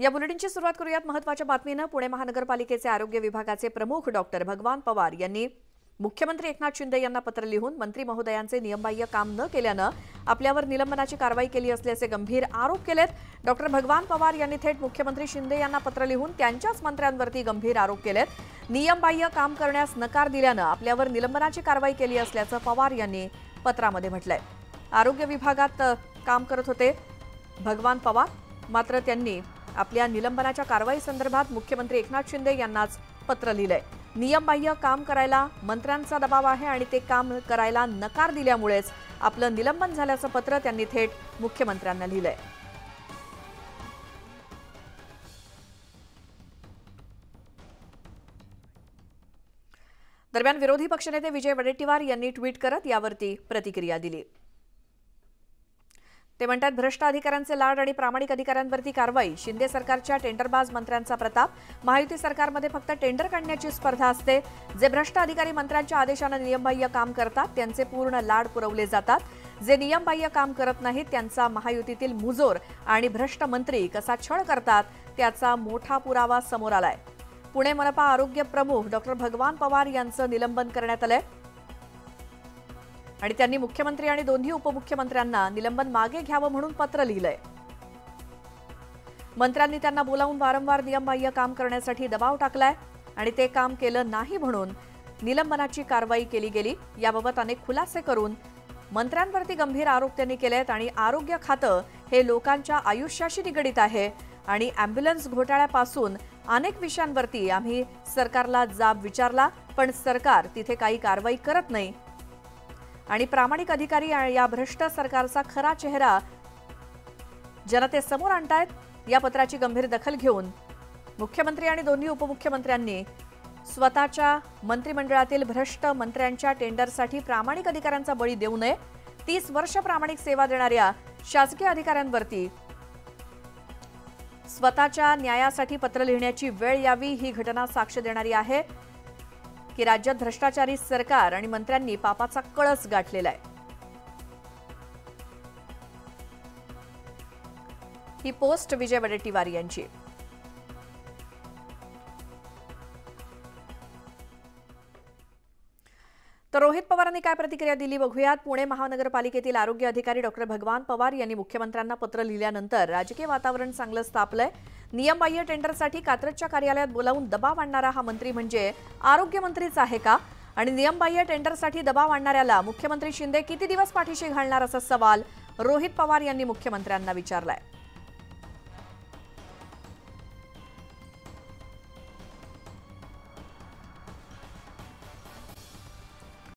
या बुलेटिनची सुरुवात करूयात महत्त्वाच्या बातमीनं. पुणे महानगरपालिकेचे आरोग्य विभागाचे प्रमुख डॉक्टर भगवान पवार यांनी मुख्यमंत्री एकनाथ शिंदे यांना पत्र लिहून मंत्री महोदयांचे नियमबाह्य काम न केल्यानं आपल्यावर निलंबनाची कारवाई केली असल्याचे गंभीर आरोप केलेत. डॉक्टर भगवान पवार यांनी थेट मुख्यमंत्री शिंदे यांना पत्र लिहून त्यांच्याच मंत्र्यांवरती गंभीर आरोप केलेत. नियमबाह्य काम करण्यास नकार दिल्यानं आपल्यावर निलंबनाची कारवाई केली असल्याचं पवार यांनी पत्रामध्ये म्हटलंय. आरोग्य विभागात काम करत होते भगवान पवार. मात्र त्यांनी आपल्या निलंबनाच्या कारवाई संदर्भात मुख्यमंत्री एकनाथ शिंदे यांनाच पत्र लिहिलंय. नियमबाह्य काम करायला मंत्र्यांचा दबाव आहे आणि ते काम करायला नकार दिल्यामुळेच आपलं निलंबन झाल्याचं पत्र त्यांनी थेट मुख्यमंत्र्यांना लिहिलंय. दरम्यान विरोधी पक्षनेते विजय वडेट्टीवार यांनी ट्विट करत यावरती प्रतिक्रिया दिली. ते म्हणतात भ्रष्ट अधिकाऱ्यांचे लाड आणि प्रामाणिक अधिकाऱ्यांवरती कारवाई शिंदे सरकारच्या टेंडरबाज मंत्र्यांचा प्रताप महायुती सरकारमध्ये फक्त टेंडर काढण्याची स्पर्धा असते जे भ्रष्ट अधिकारी मंत्र्यांच्या आदेशानं नियमबाह्य काम करतात त्यांचे पूर्ण लाड पुरवले जातात. जे नियमबाह्य काम करत नाहीत त्यांचा महायुतीतील मुजोर आणि भ्रष्ट मंत्री कसा छळ करतात त्याचा मोठा पुरावा समोर आलाय. पुणे मनपा आरोग्य प्रमुख डॉक्टर भगवान पवार यांचं निलंबन करण्यात आलंय. आणि त्यांनी मुख्यमंत्री आणि दोन्ही उपमुख्यमंत्र्यांना निलंबन मागे घ्यावं म्हणून पत्र लिहिलंय. मंत्र्यांनी त्यांना बोलावून वारंवार नियमबाह्य काम करण्यासाठी दबाव टाकलाय आणि ते काम केलं नाही म्हणून निलंबनाची कारवाई केली गेली. याबाबत अनेक खुलासे करून मंत्र्यांवरती गंभीर आरोप त्यांनी केलेत आणि आरोग्य खातं हे लोकांच्या आयुष्याशी निगडीत आहे आणि अँब्युलन्स घोटाळ्यापासून अनेक विषयांवरती आम्ही सरकारला जाब विचारला पण सरकार तिथे काही कारवाई करत नाही. आणि प्रामाणिक अधिकारी या भ्रष्ट सरकारचा खरा चेहरा जनतेसमोर आणतायत या पत्राची गंभीर दखल घेऊन मुख्यमंत्री आणि दोन्ही उपमुख्यमंत्र्यांनी स्वतःच्या मंत्रिमंडळातील भ्रष्ट मंत्र्यांच्या टेंडरसाठी प्रामाणिक अधिकाऱ्यांचा बळी देऊ नये तीस वर्ष प्रामाणिक सेवा देणाऱ्या शासकीय अधिकाऱ्यांवरती स्वतःच्या न्यायासाठी पत्र लिहिण्याची वेळ यावी ही घटना साक्ष देणारी आहे. की राज्यात भ्रष्टाचारी सरकार आणि मंत्र्यांनी पापाचा कळस गाठलेला आहे. ही पोस्ट विजय वडेट्टीवार यांची तर रोहित पवारांनी काय प्रतिक्रिया दिली बघूयात. पुणे महानगरपालिकेतील आरोग्य अधिकारी डॉक्टर भगवान पवार यांनी मुख्यमंत्र्यांना पत्र लिहिल्यानंतर राजकीय वातावरण चांगलं तापलंय नियमबाह्य टेंडरसाठी कात्रजच्या कार्यालयात बोलावून दबाव आणणारा हा मंत्री म्हणजे आरोग्यमंत्रीच आहे का? आणि नियमबाह्य टेंडरसाठी दबाव आणणाऱ्याला मुख्यमंत्री शिंदे किती दिवस पाठीशी घालणार असा सवाल रोहित पवार यांनी मुख्यमंत्र्यांना विचारलाय.